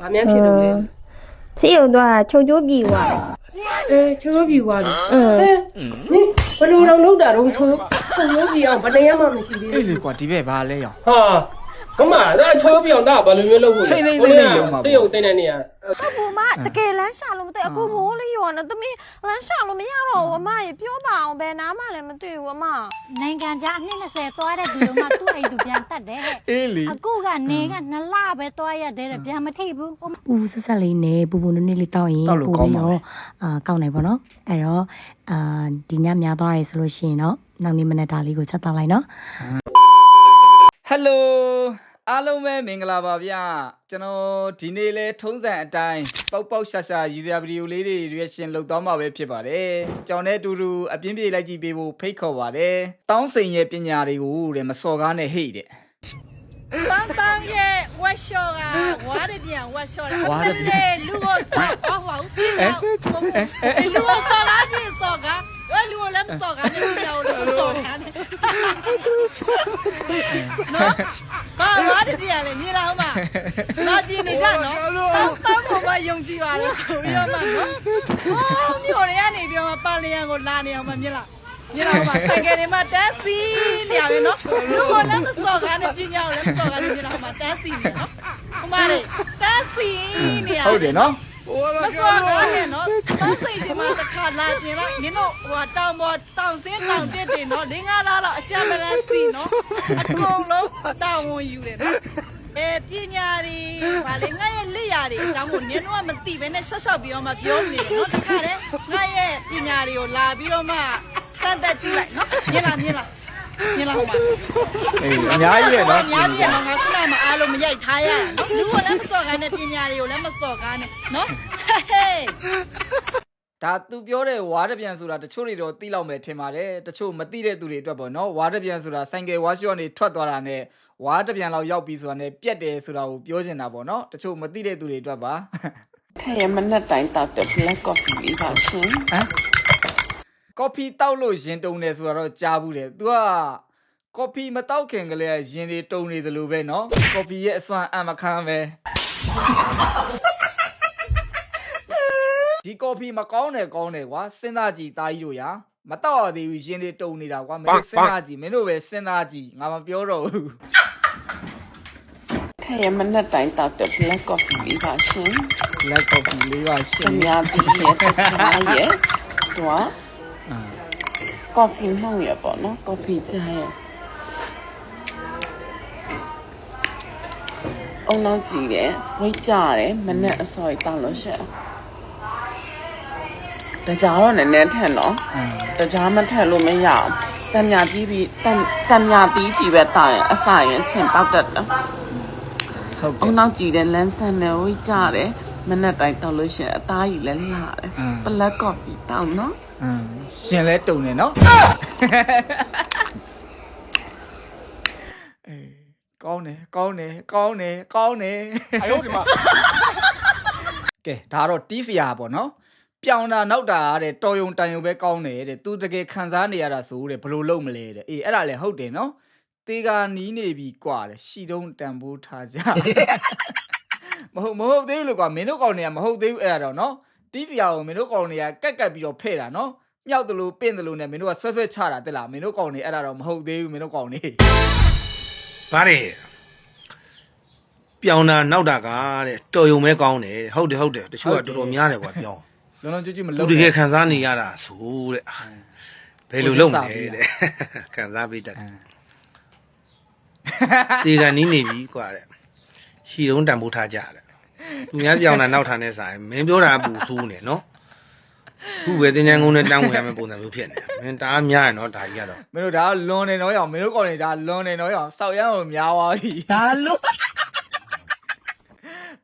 ဘာများဖြစ်လို့လဲဆေးရုံသွားတာချုပ်ကျိုးပြီွားအဲချိုးရိုးပြီွားတယ်အင်းဟဲ့နင်ဘယ်လိုတော့လုပ်တာတော့ချိုးချိုးရိုးပြီအောင်ဘယ်တရားမှမရှိသေးအေးဘူးလေကွာဒီဘက်ဘာလဲရောင်ဟာ ကမဒါချိုးပြောင်းတာဘာလိုမျိုးလုပ်ဖို့ထိတ်ထိတ်ထိတ်ထိတ်လုံးမှာပေါ့သိရုံသိနေနေရအကူမတကယ်လမ်းရှာလို့မသိအကူမိုးလေးရောနော်သမီးလမ်းရှာလို့မရတော့ဘူးအမရေပြောပါအောင်ဘယ်နားမှလည်းမသိဘူးအမနိုင်ငံခြားအနှစ်20သွားတဲ့ဒီလိုမှသူ့အိမ်သူပြန်တတ်တယ်ဟဲ့အေးလေအခုကနေကနှစ်လပဲသွားရတယ်တဲ့ပြန်မထိပ်ဘူးပူပူဆက်ဆက်လေးနဲ့ပူပူနုနည်းလေးတောက်ရင်တောက်လို့ကောင်းပါပဲတော့အာကောင်းတယ်ပေါ့နော်အဲ့တော့အာဒီညများသွားရဆိုလို့ရှိရင်တော့နောက်နေ့မနေ့ဒါလေးကိုချက်တောက်လိုက်နော်ဟယ်လို အားလုံးပဲမင်္ဂလာပါဗျကျွန်တော်ဒီနေ့လဲထုံးစံအတိုင်းပေါက်ပေါက်ရှာရှာရည်ရွယ်ဗီဒီယိုလေးတွေ reaction လုပ်သွားမှာပဲဖြစ်ပါတယ်ကြောင်နဲ့အတူတူအပြင်းပြေလိုက်ကြည့်ပေးဖို့ဖိတ်ခေါ်ပါတယ်တောင်းစိန်ရဲ့ပညာတွေကိုတဲ့မစော်ကားနဲ့ဟိတ်တဲ့当当ရဲ့ workshop ကဝါရပြန် workshop ဝါရပြန်လေလူကိုစောက်ဟောဟောပြင်တော့လူကိုစောက်လာပြင်စောက်ကအဲလူကိုလည်းမစောက်ကနဲ့ဒီကြောင်လည်းမစောက်ကနဲ့နော် ဘာဝါရပြန်လေမြင်လားဟုတ်မလာပြင်နေကြနော်တောင်းတောင်းပေါ်မှာယုံကြည်ပါလို့ဆိုပြီးတော့မှနော်ဟောမြို့တွေကနေပြီးတော့မှပါလျံကိုလာနေအောင်မမြင်လားမြင်လားဟုတ်မဆိုင်ကယ်တွေမှာတက်စီနေရပဲနော်လူကိုလည်းမစောက်ကားနဲ့ပြင်ကြအောင်လည်းမစောက်ကားနဲ့မြင်လားဟုတ်မတက်စီနေနော်ဟုတ်မလေးတက်စီနေရဟုတ်တယ်နော်မစောကားနဲ့နော် တောင်းစိတ်ဒီမှာတစ်ခါလာကျင်လိုက်နင်တို့ဟိုတောင်ပေါ်တောင်စင်းတောင်တက်တယ်နော်လင်းကားလားတော့အကြမ်းမရမ်းစီနော်အကုန်လုံးတောင်ဝင်ယူတယ်နော်အဲပညာတွေဗာလေငါရဲ့လက်ရာတွေအကြောင်းကိုနင်တို့ကမသိဘဲနဲ့ဆက်ဆောက်ပြီးတော့မှပြောနေတယ်နော်တခါတည်းငါရဲ့ပညာတွေကိုလာပြီးတော့မှစမ်းသက်ကြည့်လိုက်နော်မြင်လားမြင်လား ညလောက်မှာအေးအများကြီးရဲ့နော်အများကြီးရဲ့နော်ငါခုနကမအားလို့မရိုက်ထားရနော်လူကလည်းမစော်ကားနဲ့ပညာတွေကိုလည်းမစော်ကားနဲ့နော်ဟေးဒါသူပြောတဲ့ဝါးတပြန်ဆိုတာတချို့တွေတော့သိလောက်မယ်ထင်ပါတယ်တချို့မသိတဲ့သူတွေအတွက်ပေါ့နော်ဝါးတပြန်ဆိုတာဆိုင်ကယ်ဝါရှော့နေထွက်သွားတာနဲ့ဝါးတပြန်လောက်ရောက်ပြီဆိုတာနဲ့ပြက်တယ်ဆိုတာကိုပြောချင်တာပေါ့နော်တချို့မသိတဲ့သူတွေအတွက်ပါဟဲ့မနေ့တိုင်းတောက်တဲ့ black coffee လေးပါရှင်ဟမ် ကော်ဖီတောက်လို့ရင်တုံတယ်ဆိုတော့ကြားဘူးတယ်။ तू ကကော်ဖီမတောက်ခင်ကလေးကရင်တွေတုံနေသလိုပဲနော်။ကော်ဖီရဲ့အစွမ်းအမခမ်းပဲ။ဒီကော်ဖီမကောင်းတယ်ကောင်းတယ်ကွာစဉ်းစားကြည့်တာကြီးတို့ရာမတော့သေးဘူးရင်တွေတုံနေတာကွာမင်းတို့စဉ်းစားကြည့်မင်းတို့ပဲစဉ်းစားကြည့်ငါမပြောတော့ဘူး။ထဲမနဲ့တိုင်းတောက်တဲ့ black coffee လေးပါရှင် black coffee လေးပါရှင်။များပြီးရဲ့များရဲ့တော့ အာ coffee မှောင်ရပေါ့နော် coffee ချာရဲ့အုံနောက်ကြည့်တယ်ဝိတ်ကြတယ်မနဲ့အစော်တောက်လို့ရှက်တကြားတော့နည်းနည်းထက်နော်အာတကြားမထက်လို့မရအောင်တံမြကြီးပြီးတံတံမြတီးကြည့်ပဲတာရင်အစရင်ချင်ပေါက်တတ်တယ်ဟုတ်အုံကဲ့နောက်ကြည့်တယ်လမ်းဆန်တယ်ဝိတ်ကြတယ်မနဲ့တိုင်းတောက်လို့ရှရင်အသားကြီးလည်းလှတယ်အင်းဘလက်ကော်ဖီတောက်နော်အင်း ရှင်လဲတုံနေနော်အေးကောင်းတယ်ကောင်းတယ်ကောင်းတယ်ကောင်းတယ်အယောဒီမှာကဲဒါကတော့တီးစရာပေါ့နော်ပြောင်းတာနောက်တာတဲ့တော်ယုံတန်ယုံပဲကောင်းတယ်တဲ့သူတကယ်ခံစားနေရတာဆိုတဲ့ဘယ်လိုလုပ်မလဲတဲ့အေးအဲ့ဒါလည်းဟုတ်တယ်နော်တေကာနီးနေပြီกว่าတဲ့ရှီတုံးတန်ဖိုးထားကြမဟုတ်မဟုတ်သေးဘူးလို့ကွာမင်းတို့ကောင်တွေကမဟုတ်သေးဘူးအဲ့ဒါတော့နော် တီးစရာကိုမင်းတို့ကောင်တွေကကက်ကက်ပြီးတော့ဖဲ့တာနော်မြောက်တယ်လို့ပင့်တယ်လို့နဲ့မင်းတို့ကဆွဲဆွဲချတာတက်လားမင်းတို့ကောင်တွေအဲ့ဒါတော့မဟုတ်သေးဘူးမင်းတို့ကောင်တွေဗါတယ်ပြောင်းတာနောက်တာကတဲ့တော်ယုံပဲကောင်းတယ်ဟုတ်တယ်ဟုတ်တယ်တချို့ကတော်တော်များတယ်ကွာပြောင်းလုံးလုံးကျွတ်ကျွတ်မသူလုံးတကယ်ခံစားနေရတာဆိုတဲ့ဘယ်လိုလုပ်မလဲတဲ့ခံစားပြီးတတ်တယ်တေကန်နီးနေပြီကွာတဲ့ရှီတုံးတန်ဖိုးထားကြတယ် သူများပြောင်းတာနောက်ထားနေစားရင်မင်းပြောတာကပူဆိုးနေနော်ခုပဲတင်ញန်းကုန်းနဲ့တန်းဝင်ရမယ့်ပုံစံမျိုးဖြစ်နေမင်းတအားများရနော်ဒါကြီးကတော့မင်းတို့ဒါကလွန်နေတော့ရအောင်မင်းတို့ကောင်တွေဒါလွန်နေတော့ရအောင်စောက်ရမ်းကိုများသွားပြီဒါလို့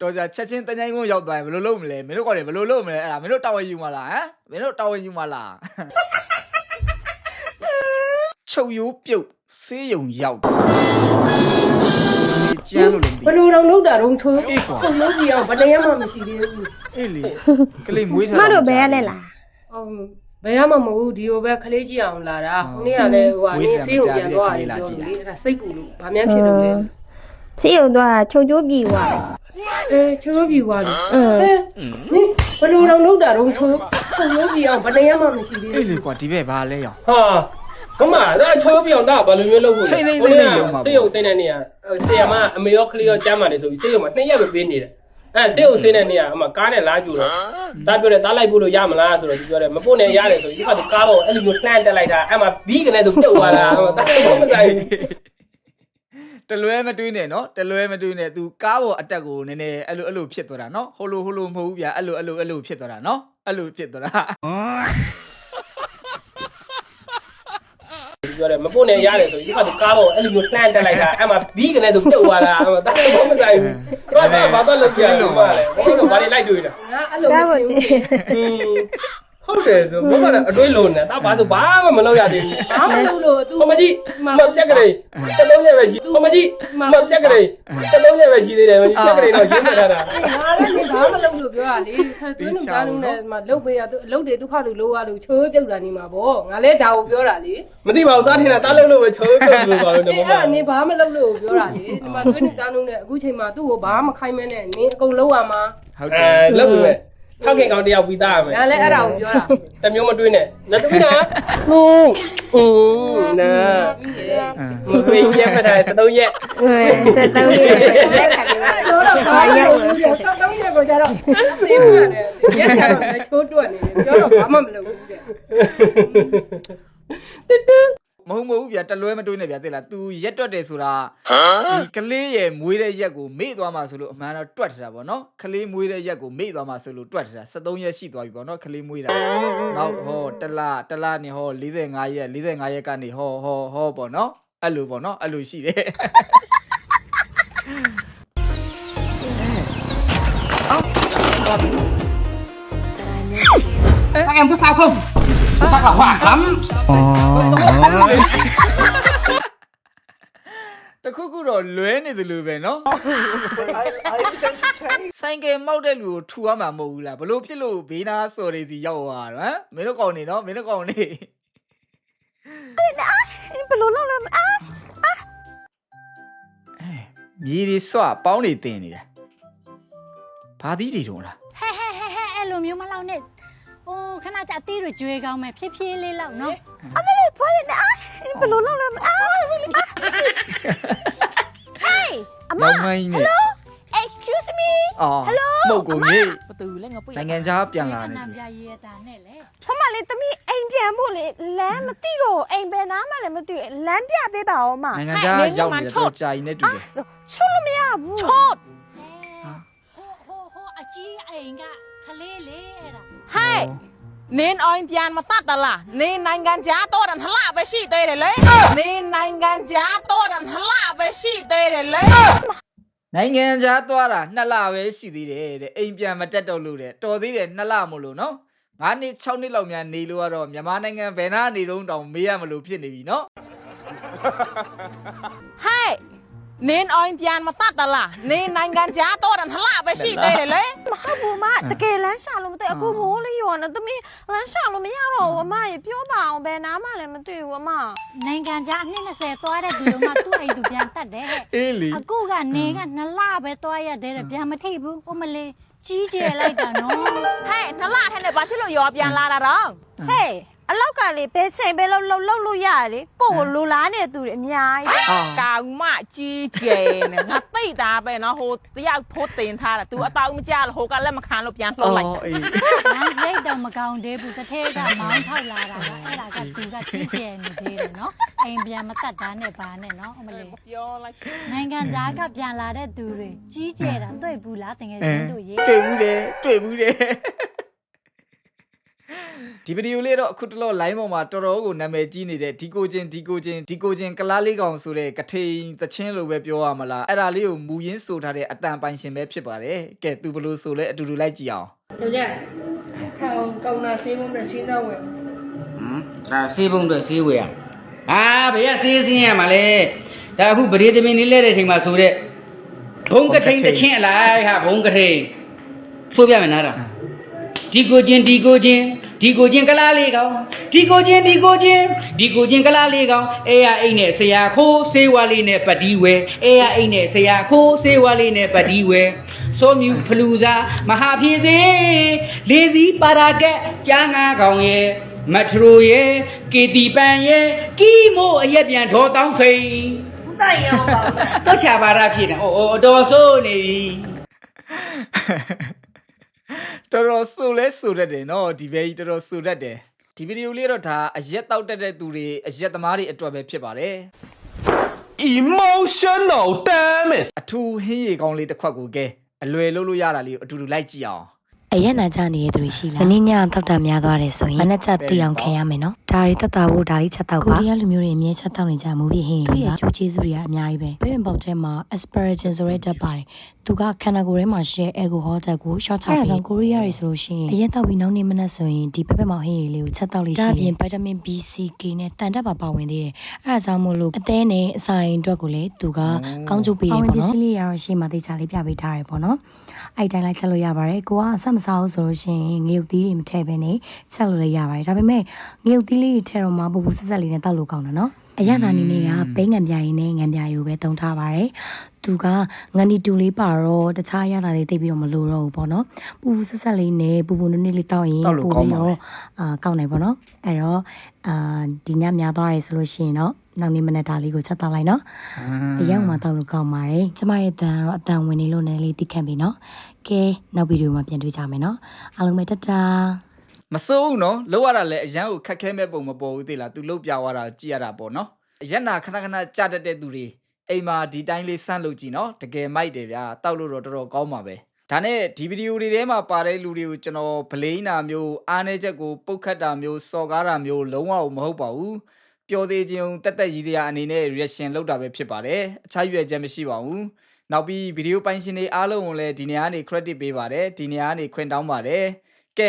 တော်ကြချက်ချင်းတန်းချိုင်းကုန်းရောက်သွားရင်ဘယ်လိုလုပ်မလဲမင်းတို့ကောင်တွေဘယ်လိုလုပ်မလဲအဲ့ဒါမင်းတို့တာဝန်ယူမလားဟမ်မင်းတို့တာဝန်ယူမလားချုပ်ရိုးပြုတ်ဆေးရုံရောက် ကျန်းလို့လည်းမဘယ်သိလိုတော့လုပ်တာတော့ချိုးအေးကွာချိုးရိုးပြီအောင်ဘယ်တရားမှမရှိသေးဘူးအေးလေကလေးမွေးထားမတို့ဘယ်ရလဲလားဟုတ်ဘယ်ရမှမဟုတ်ဘူးဒီလိုပဲခလေးကြည့်အောင်လာတာခုနေ့ကလည်းဟိုဟာနေဆေးကိုပြန်သွားတယ်ပြောတယ်လေအဲ့ဒါစိတ်ပူလို့ဘာများဖြစ်လို့လဲဆေးရုံသွားတာချုပ်ကျိုးပြီွားအဲချိုးပြူသွားတယ်အဲနင်ဘယ်လိုတော့လုပ်တာတော့ချိုးချိုးလို့ပြအောင်ဘယ်နေရာမှမရှိသေးအေးဘူးလေကွာဒီဘက်ဘာလဲရောင်ဟာ ကမဒါချိုးပြအောင်ဒါဘယ်လိုမျိုးလုပ်ဖို့ထိတ်ထိတ်ထိတ်ထိတ်လုပ်မှာပေါ့စေးရုံစိတ်နေနေရဆေးရမအမေရောကလေးရောကြားမှတယ်ဆိုပြီးစေးရုံမှာနှစ်ရက်ပဲပေးနေတယ်အဲစေးရုံစိတ်နေနေရအမကားနဲ့လာကြည့်တော့ဒါပြောတယ်တားလိုက်ဖို့လို့ရမလားဆိုတော့ဒီပြောတယ်မပို့နဲ့ရတယ်ဆိုပြီးဒီကကားတော့အဲ့လိုမျိုးလှမ်းတက်လိုက်တာအဲ့မှာဘီးကနေသူပြုတ်သွားတာအဲ့မှာတားလို့မဆိုင်ဘူးတလွဲမတွေးနဲ့နော်တလွဲမတွေးနဲ့ तू ကားပေါ်အတက်ကိုနည်းနည်းအဲ့လိုအဲ့လိုဖြစ်သွားတာနော်ဟိုလိုဟိုလိုမဟုတ်ဘူးဗျာအဲ့လိုအဲ့လိုအဲ့လိုဖြစ်သွားတာနော်အဲ့လိုဖြစ်သွားတာ ဒီပြောတယ်မပို့နဲ့ရတယ်ဆိုပြီးဒီကကားတော့အဲ့လိုမျိုးလှမ်းတက်လိုက်တာအဲ့မှာဘီးကနေသူပြုတ်သွားတာအဲ့မှာတားလို့မဆိုင်ဘူးတော့တော့ဘာတော့လုပ်ကြရလို့မလဲဘာလို့ဘာတွေလိုက်တွေ့တာငါအဲ့လိုမရှိဘူး ဟုတ်တယ်သူဘာမှလည်းအတွေးလုံးနေတာဘာဆိုဘာမှမလုပ်ရသေးဘူးဘာမှမလုပ်လို့ तू ဟိုမကြီးမပြက်ကလေးတစ်လုံးနဲ့ပဲရှိဟိုမကြီးမပြက်ကလေးတစ်လုံးနဲ့ပဲရှိသေးတယ်မကြီးပြက်ကလေးတော့ရင်းနေထားတာငါလည်းနေဘာမှမလုပ်လို့ပြောရလေသူတို့ကားလုံးနဲ့မှလုတ်ပေးရသူအလုပ်တွေသူခါသူလိုရလို့ချိုးပြုတ်တာနေမှာပေါ့ငါလည်းဒါကိုပြောတာလေမသိပါဘူးသားထင်တာတားလုံးလို့ပဲချိုးပြုတ်လို့ပါလို့အေးတော့အဲ့ဒါနေဘာမှမလုပ်လို့ပြောတာလေဒီမှာသွေးနဲ့ကားလုံးနဲ့အခုချိန်မှာသူ့ကိုဘာမှမခိုင်းမဲနဲ့နင်းအကုန်လုံးရမှာဟုတ်တအဲယ်လုပ်ပြီမဲ့ ဖောက်ခင်ကောင်တယောက်ပြီးသားရမယ်ငါလည်းအဲ့ဒါကိုပြောတာတမျိုးမတွေးနဲ့လက်သမီးနာဟုတ်อืมနာမတွေးရက်မတာတလုံးရက်ဟဲ့တက်တော့ရတဲ့ခါလေးပြောတော့ဘာလဲတောက်တောင်းရက်ကိုကြတော့သိမှတယ်ရက်ချတော့လည်းချိုးတွက်နေတယ်ပြောတော့ဘာမှမလုပ်ဘူးတဲ့တက်တက် မဟုတ်မဟုတ်ဗျာတလွဲမတွေးနဲ့ဗျာသိလား तू ရက်တွက်တယ်ဆိုတာဒီကလေးရဲ့မွေးတဲ့ရက်ကိုမေ့သွားမှဆိုလို့အမှန်တော့တွက်ထတာပေါ့နော်ကလေးမွေးတဲ့ရက်ကိုမေ့သွားမှဆိုလို့တွက်ထတာ73ရက်ရှိသွားပြီပေါ့နော်ကလေးမွေးတာနောက်ဟောတလတလနေဟော45ရက်45ရက်ကနေဟောဟောဟောပေါ့နော်အဲ့လိုပေါ့နော်အဲ့လိုရှိတယ် các em có sao không chắc là hoảng lắm တခုခုတော့လွဲနေတယ်လို့ပဲနော်ဆိုင်ကယ်မောက်တဲ့လူကိုထူရမှာမဟုတ်ဘူးလားဘလို့ဖြစ်လို့ဘေးနာစော်တွေစီရောက်သွားတာဟမ်မင်းတို့ကောင်နေနော်မင်းတို့ကောင်နေဘယ်လိုလုပ်လဲအာအဲမြေတွေစွပေါင်းနေတင်နေတယ်ဘာသီးတွေတော့လားဟဲ့ဟဲ့ဟဲ့ဟဲ့အဲ့လိုမျိုးမလောက်နဲ့ ဟိုခဏကြာအသေးတွေကျွေးကောင်းမယ်ဖြည်းဖြည်းလေးလောက်နော်အမလေးဖွားနေအာဘယ်လိုလုပ်လဲအာ Hey အမ နောက်မိုင်းနဲ့ Hello Excuse me အော် Hello မဟုတ်ကုန်ကြီးဘသူလဲငါပွေနိုင်ငံခြားပြန်လာခနေဏပြီ ပြရေးတာနဲ့လေဖမလေးတမီးအိမ်ပြန်ဖို့လေလမ်းမသိတော့အိမ်ဘယ်နားမှလည်းမသိဘူးလမ်းပြပေးပါဦးမနိုင်ငံခြားရောက်နေတယ်တော့ကြာရင်နဲ့တူတယ် ချွတ်လို့မရဘူးချွတ်ဟဲ့ဟိုဟိုဟိုအ ကြီးအိမ်ကခလေးလေးအဲ့ဒါဟဲ့နင်းအိုင်းပြန်မတတ်တလားနင်းနိုင်ငံခြားတော့တယ်ဟလာပဲရှိသေးတယ်လေနင်းနိုင်ငံခြားတော့တယ်ဟလာပဲရှိသေးတယ်လေနိုင်ငံခြားသွားတာနှစ်လပဲရှိသေးတယ်တဲ့အိမ်ပြန်မတက်တော့လို့တဲ့တော်သေးတယ်နှစ်လမို့လို့နော်9နှစ်6နှစ်လောက်များနေလို့ကတော့မြန်မာနိုင်ငံဘယ်နာနေတော့တောင်မေးရမလို့ဖြစ်နေပြီနော်ဟဲ့ နင်းအိုင်းပြန်မတတ်တလားနင်းနိုင်ငံခြားတော့တယ်ဟလာပဲရှိသေးတယ်လေမဟုတ်ဘူးမတကယ်လမ်းရှာလို့မသိအခုမိုးလေးရောနော်တမီးလမ်းရှာလို့မရတော့ဘူးအမရေပြောပါအောင်ဘယ်နားမှလည်းမသိဘူးအမနိုင်ငံခြားအနှစ်20သွားတဲ့သူတို့မှသူ့အိမ်သူပြန်တတ်တယ်ဟဲ့အေးလီအခုကနေကနှစ်လပဲသွားရတယ်တဲ့ပြန်မထိပ်ဘူးဟိုမလေးကြီးကျယ်လိုက်တာနော်ဟဲ့ဟလာထဲနဲ့ဘာဖြစ်လို့ရောပြန်လာတာတော့ဟဲ့အလောက်ကလေဘယ်ချိန်ပဲလောက်လောက်လောက်လို့ရတယ်လေကိုကိုလိုလားနေတဲ့သူတွေအများကြီးအော်ကောင်မကြီးကျယ်နဲ့ငါသိတာပဲနော်ဟိုတယောက်ဖိုးတင်ထားတာ तू အတောင်မကြလို့ဟိုကလက်မခံလို့ပြန်လှုပ်လိုက်တာအေးငါစိတ်တော့မကောင်းသေးဘူးတစ်ထည့်ကမောင်းထောက်လာတာကအဲ့ဒါကသူကကြီးကျယ်နေသေးတယ်နော်အိမ်ပြန်မတတ်တာနဲ့ဘာနဲ့နော်အမလေးပြောလိုက်နိုင်ငံသားကပြန်လာတဲ့သူတွေကြီးကျယ်တာတွေ့ဘူးလားတကယ်အဲချင်းတို့ရေတွေ့ဘူးတယ်တွေ့ဘူးတယ် ဒီဗီဒီယိုလေးတော့အခုတလော line ပေါ်မှာတော်တော်ကိုနာမည်ကြီးနေတဲ့ဒီကိုချင်းဒီကိုချင်းဒီကိုချင်းကလားလေးကောင်ဆိုတဲ့ကထိန်သချင်းလိုပဲပြောရမလားအဲ့ဒါလေးကိုမူရင်းဆိုထားတဲ့အတန်ပိုင်ရှင်ပဲဖြစ်ပါတယ်ကဲသူဘလို့ဆိုလဲအတူတူလိုက်ကြည့်အောင်ယောက်ျားခေါင်းကောင်းတာဆေးဖို့နဲ့ရှင်းတော့ဝင်ဟမ်ဒါစေးပုံတွေစေးဝေရအာဘယ်ကစေးစင်းရမှာလဲဒါအခုပရိသမင်းနေလဲတဲ့ချိန်မှာဆိုတဲ့ဘုံကထိန်တစ်ချင်းအလိုက်ဟာဘုံကထိန်ဆိုပြမယ်နားတာဒီကိုချင်းဒီကိုချင်း ဒီကိုချင်းကလားလေးကောင်ဒီကိုချင်းဒီကိုချင်းဒီကိုချင်းကလားလေးကောင်အေးရအိတ်နဲ့ဆရာခိုးဆေးဝါးလေးနဲ့ပတ်တီးဝဲအေးရအိတ်နဲ့ဆရာခိုးဆေးဝါးလေးနဲ့ပတ်တီးဝဲစိုးမြူဖလူစာမဟာဖြည့်စေလေးစီပါရာကက်ကြားငါကောင်ရဲ့မထရိုရဲ့ကေတီပန်ရဲ့ကီမိုအရက်ပြန်ထောတောင်းစိန်ဦးတိုင်ရောပါတော့ချပါရဖြစ်နေအိုးအိုးအတော်ဆိုးနေပြီ တော်တော်ဆူလဲဆူတတ်တယ်နော်ဒီဘဲကြီးတော်တော်ဆူတတ်တယ်ဒီဗီဒီယိုလေးတော့ဒါအရက်တောက်တက်တဲ့သူတွေအရက်သမားတွေအတွက်ပဲဖြစ်ပါတယ် emotional damn it အထူးဟင်းရီကောင်းလေးတစ်ခွက်ကိုကဲအလွယ်လို့လို့ရတာလေးကိုအတူတူလိုက်ကြည့်အောင်အရက်နာကြနေတဲ့သူတွေရှိလားမင်းညတောက်တာများသွားတယ်ဆိုရင်မနေ့ချက်သိအောင်ခံရမယ်နော် ဒါတွေတက်တာဖို့ဒါလေးချက်တောက်ပါကိုရီးယားလူမျိုးတွေအမြဲချက်တောက်နေကြမှုပြဟင်းတွေကကျိုးကျေးဇူးတွေကအများကြီးပဲဘယ်ပင်ပေါက်ထဲမှာ asparagus ဆိုတဲ့ဓာတ်ပါတယ်သူကခန္ဓာကိုယ်ထဲမှာရှိတဲ့ alcohol ဓာတ်ကို short ချပြီးအဲဒါကြောင့်ကိုရီးယားတွေဆိုလို့ရှိရင်အရက်တောက်ပြီးနောက်နေ့မနက်ဆိုရင်ဒီပက်ပက်မောင်ဟင်းရည်လေးကိုချက်တောက်လို့ရှိရင်ဒါပြင် vitamin B C K နဲ့တန်တက်ပါပါဝင်သေးတယ်အဲဒါကြောင့်မို့လို့အသေးနဲ့အစာရင်အတွက်ကိုလည်းသူကကောင်းကျိုးပေးတယ်ပေါ့နော်ပစ္စည်းလေးရတော့ရှေ့မှာတေချာလေးပြပေးထားတယ်ပေါ့နော်အဲ့တိုင်းလိုက်ချက်လို့ရပါတယ်ကိုကအဆက်မစားဘူးဆိုလို့ရှိရင်ငရုတ်သီးတွေမထည့်ဘဲနဲ့ချက်လို့လည်းရပါတယ်ဒါပေမဲ့ငရုတ်သီးလေးတွေထည့်တော့မှပူပူဆက်ဆက်လေးနဲ့တောက်လို့ကောင်းတယ်နော်အရသာနေနေကပိန်းငံပြာရည်နဲ့ငံပြာရည်ကိုပဲတုံထားပါတယ်သူကငန်ဒီတူလေးပါတော့တခြားရတာလေးတိတ်ပြီးတော့မလိုတော့ဘူးပေါ့နော်ပူပူဆက်ဆက်လေးနဲ့ပူပူနွေ့နွေ့လေးတောက်ရင်တောက်လို့ကောင်းပါပဲအာကောင်းတယ်ပေါ့နော်အဲ့တော့အာဒီညများသွားရဲဆိုလို့ရှိရင်တော့နောက်နေ့မနေ့ဒါလေးကိုချက်တောက်လိုက်နော်အရောက်မှတောက်လို့ကောင်းပါတယ်ကျမရဲ့တန်ကတော့အတန်ဝင်နေလို့နည်းလေးသိခံပြီနော်ကဲနောက်ဗီဒီယိုမှာပြန်တွေ့ကြမယ်နော်အားလုံးပဲတတာ မစိုးဘူးနော်လောက်ရတာလည်းအရန်ကိုခက်ခဲမဲ့ပုံမပေါ်ဘူးသိလား तू လောက်ပြသွားတာကြည့်ရတာပေါ့နော်အရက်နာခဏခဏကြတတ်တဲ့သူတွေအိမ်မှာဒီတိုင်းလေးစမ်းလုပ်ကြည့်နော်တကယ်မိုက်တယ်ဗျာတောက်လို့တော့တော်တော်ကောင်းပါပဲဒါနဲ့ဒီဗီဒီယိုတွေထဲမှာပါတဲ့လူတွေကိုကျွန်တော်ဗလိန်နာမျိုးအားနေချက်ကိုပုတ်ခတ်တာမျိုးစော်ကားတာမျိုးလုံးဝမဟုတ်ပါဘူးပျော်သေးခြင်းတက်တက်ရည်စရာအနေနဲ့ reaction လုပ်တာပဲဖြစ်ပါတယ်အခြားရွယ်ချက်မရှိပါဘူးနောက်ပြီးဗီဒီယိုပိုင်ရှင်တွေအားလုံးကိုလည်းဒီနေရာကနေ credit ပေးပါတယ်ဒီနေရာကနေခွင့်တောင်းပါတယ်ကဲ